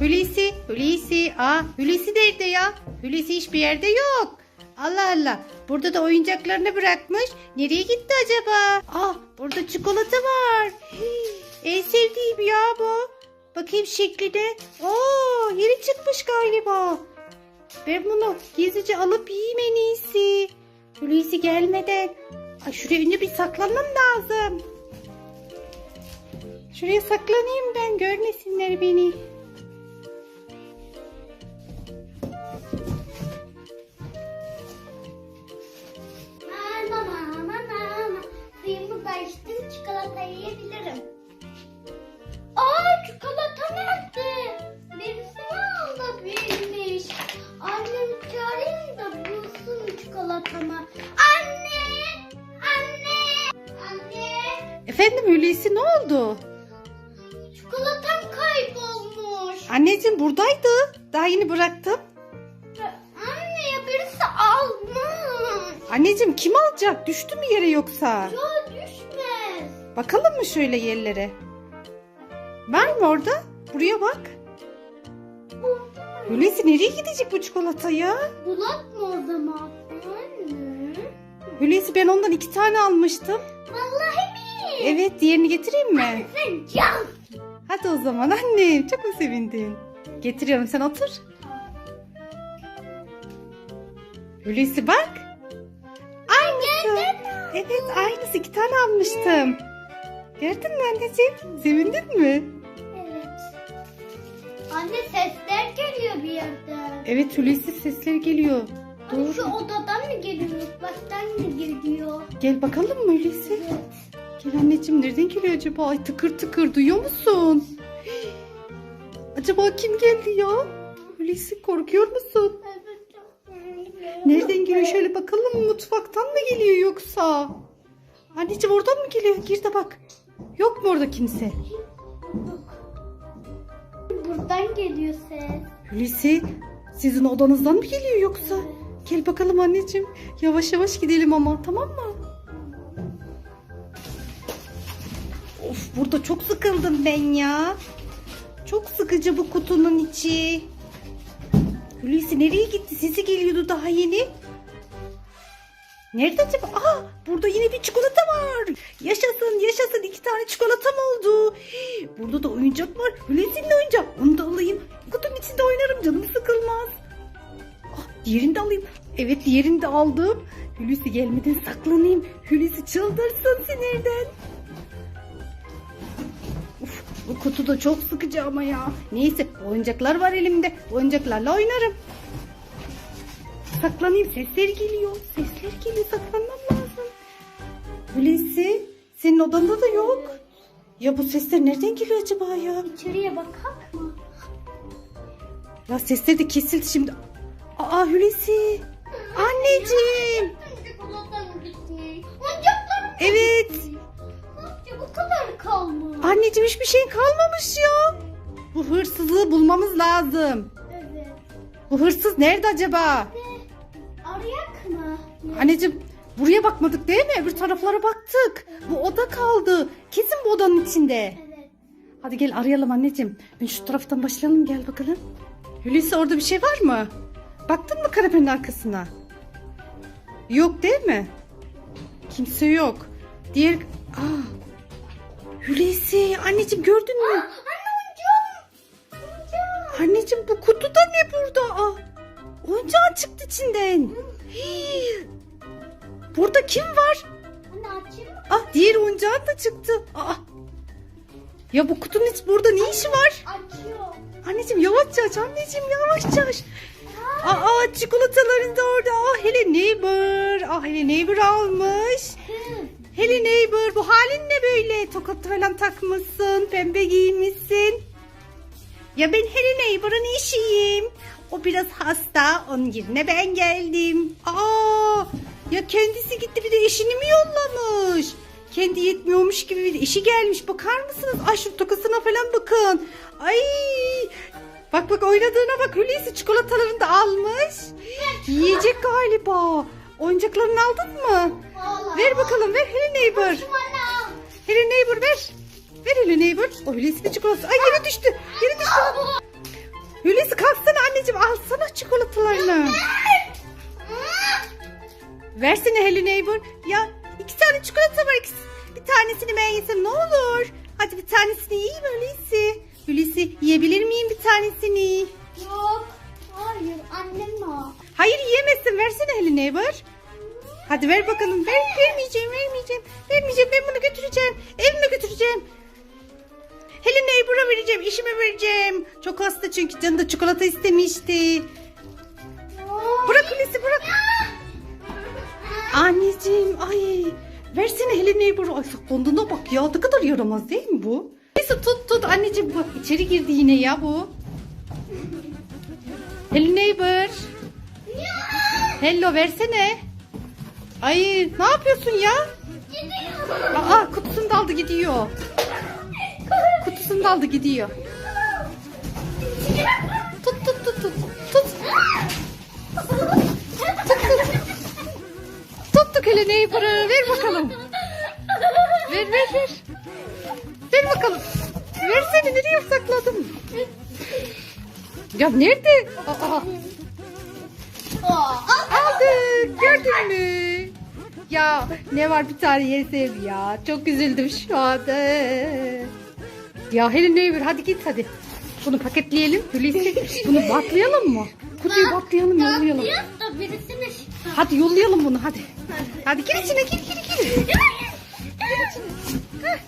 Hulusi, Hulusi. Aa, Hulusi nerede ya? Hulusi hiçbir yerde yok. Allah Allah. Burada da oyuncaklarını bırakmış. Nereye gitti acaba? Ah, burada çikolata var. Hii, en sevdiğim ya bu. Bakayım şekline. Oo, yeni çıkmış galiba. Ben bunu gizlice alıp yiyeyim en iyisi. Hulusi gelmeden. Ay şuraya önce bir saklanmam lazım. Şuraya saklanayım ben görmesinler beni. Çikolatamı. Anne! Anne! Anne! Efendim Hulusi ne oldu? Çikolatam kaybolmuş. Anneciğim buradaydı. Daha yeni bıraktım. Anne ya birisi almış. Anneciğim kim alacak? Düştü mü yere yoksa? Ya düşmez. Bakalım mı şöyle yerlere? Var mı orada? Buraya bak. Hulusi nereye gidecek bu çikolata ya? Bulak mı o zaman? Hulusi ben ondan iki tane almıştım. Vallahi mi? Evet diğerini getireyim mi? Can. Hadi o zaman annem çok mu sevindin? Getiriyorum sen otur. Hulusi bak. Aynısı. Evet aynısı iki tane almıştım. Gördün mü anneciğim? Sevindin mi? Evet. Anne sesler geliyor bir yerden. Evet Hulusi sesleri geliyor. Doğru. şu odadan mı geliyor? Mutfaktan mı geliyor? Gel bakalım mı? Evet. Gel anneciğim nereden geliyor acaba? Ay tıkır tıkır duyuyor musun? Acaba kim geldi ya? Hulusi korkuyor musun? Nereden geliyor şöyle bakalım mutfaktan mı geliyor yoksa? Anneciğim oradan mı geliyor? Gir de bak. Yok mu orada kimse? Buradan geliyor ses. Hulusi sizin odanızdan mı geliyor yoksa? Gel bakalım anneciğim. Yavaş yavaş gidelim ama tamam mı? Of burada çok sıkıldım ben ya. Çok sıkıcı bu kutunun içi. Hulusi nereye gitti? Sesi geliyordu daha yeni. Nerede acaba? Aa, burada yine bir çikolata var. Yaşasın yaşasın iki tane çikolatam oldu. Burada da oyuncak var. Hulusi'nin oyuncak. Onu da alayım. Kutunun içinde oynarım canım sıkılmaz. Diğerini de alayım. Evet diğerini de aldım. Hulusi gelmeden saklanayım. Hulusi çıldırsın sinirden. Uf, bu kutu da çok sıkıcı ama ya. Neyse oyuncaklar var elimde. Oyuncaklarla oynarım. Saklanayım sesler geliyor. Sesler geliyor saklanmam lazım. Hulusi senin odanda da yok. Ya bu sesler nereden geliyor acaba ya? İçeriye bakak mı? Ya sesler de kesildi şimdi. Aa Hulusi. Anneciğim. Evet. Bu kadar kalmış. Anneciğim hiçbir şeyin kalmamış ya. Bu hırsızı bulmamız lazım. Evet. Bu hırsız nerede acaba? Arayak mı? Anneciğim buraya bakmadık değil mi? Öbür taraflara baktık. Bu oda kaldı. Kesin bu odanın içinde. Evet. Hadi gel arayalım anneciğim. Ben şu taraftan başlayalım gel bakalım. Hulusi orada bir şey var mı? Baktın mı kanepenin arkasına? Yok değil mi? Kimse yok. Diğer... Aa, Hulusi anneciğim gördün mü? Oyuncağım. Oyuncağım. Anneciğim bu kutuda ne burada? Aa, oyuncağın çıktı içinden. Hii. Burada kim var? Ah diğer oyuncağın da çıktı. Aa. Ya bu kutunun hiç burada ne işi var? Anneciğim yavaşça aç anneciğim yavaşça aç. Aa çikolataların da orada. Ah hele neighbor. Ah hele neighbor almış. Hele neighbor bu halin ne böyle? Tokat falan takmışsın. Pembe giymişsin. Ya ben hele neighbor'ın işiyim. O biraz hasta. Onun yerine ben geldim. Aa ya kendisi gitti bir de eşini mi yollamış? Kendi yetmiyormuş gibi bir de eşi gelmiş. Bakar mısınız? Ay şu tokasına falan bakın. Ay Bak bak oynadığına bak Hulusi çikolatalarını da almış. Yiyecek galiba. Oyuncaklarını aldın mı? Vallahi. Ver bakalım ver Hello Neighbor. Hello Neighbor ver. Ver Hello Neighbor. O Hulusi de çikolatası. Ay yere düştü. Yere düştü. Hulusi kalksana anneciğim alsana çikolatalarını. Versene Hello Neighbor. Ya iki tane çikolata var. İkisi. Bir tanesini ben yesem ne olur. Hadi bir tanesini yiyeyim Hulusi. Hulusi yiyebilir miyim bir tanesini? Yok. Hayır annem o. Hayır yiyemezsin. Versene Hello Neighbor. Hadi ver bakalım. Ver, vermeyeceğim, vermeyeceğim. Vermeyeceğim. Ben bunu götüreceğim. Evime götüreceğim. Hello Neighbor'a vereceğim. işime vereceğim. Çok hasta çünkü canı da çikolata istemişti. Bırak Hulusi bırak. Anneciğim ay. Versene Hello Neighbor'u. Ay saklandığına bak ya. Ne kadar yaramaz değil mi bu? Neyse tut tut anneciğim bak içeri girdi yine ya bu. Hello Neighbor. Hello versene. Ay ne yapıyorsun ya? Aa kutusunu da aldı gidiyor. Kutusunu da aldı gidiyor. Tut tut tut tut. Tut. Tuttuk hele neighbor'ı. Ver bakalım. Ver ver ver. Ver bakalım. Versene nereye sakladın? Ya nerede? Aa, aldık. Gördün mü? Ya ne var bir tane yesem ya. Çok üzüldüm şu anda. Ya Helen Neighbor hadi git hadi. Bunu paketleyelim. Hulusi bunu batlayalım mı? Kutuyu batlayalım yollayalım. Birisini Hadi yollayalım bunu hadi. Hadi gir içine gir gir gir. Gir içine. Heh.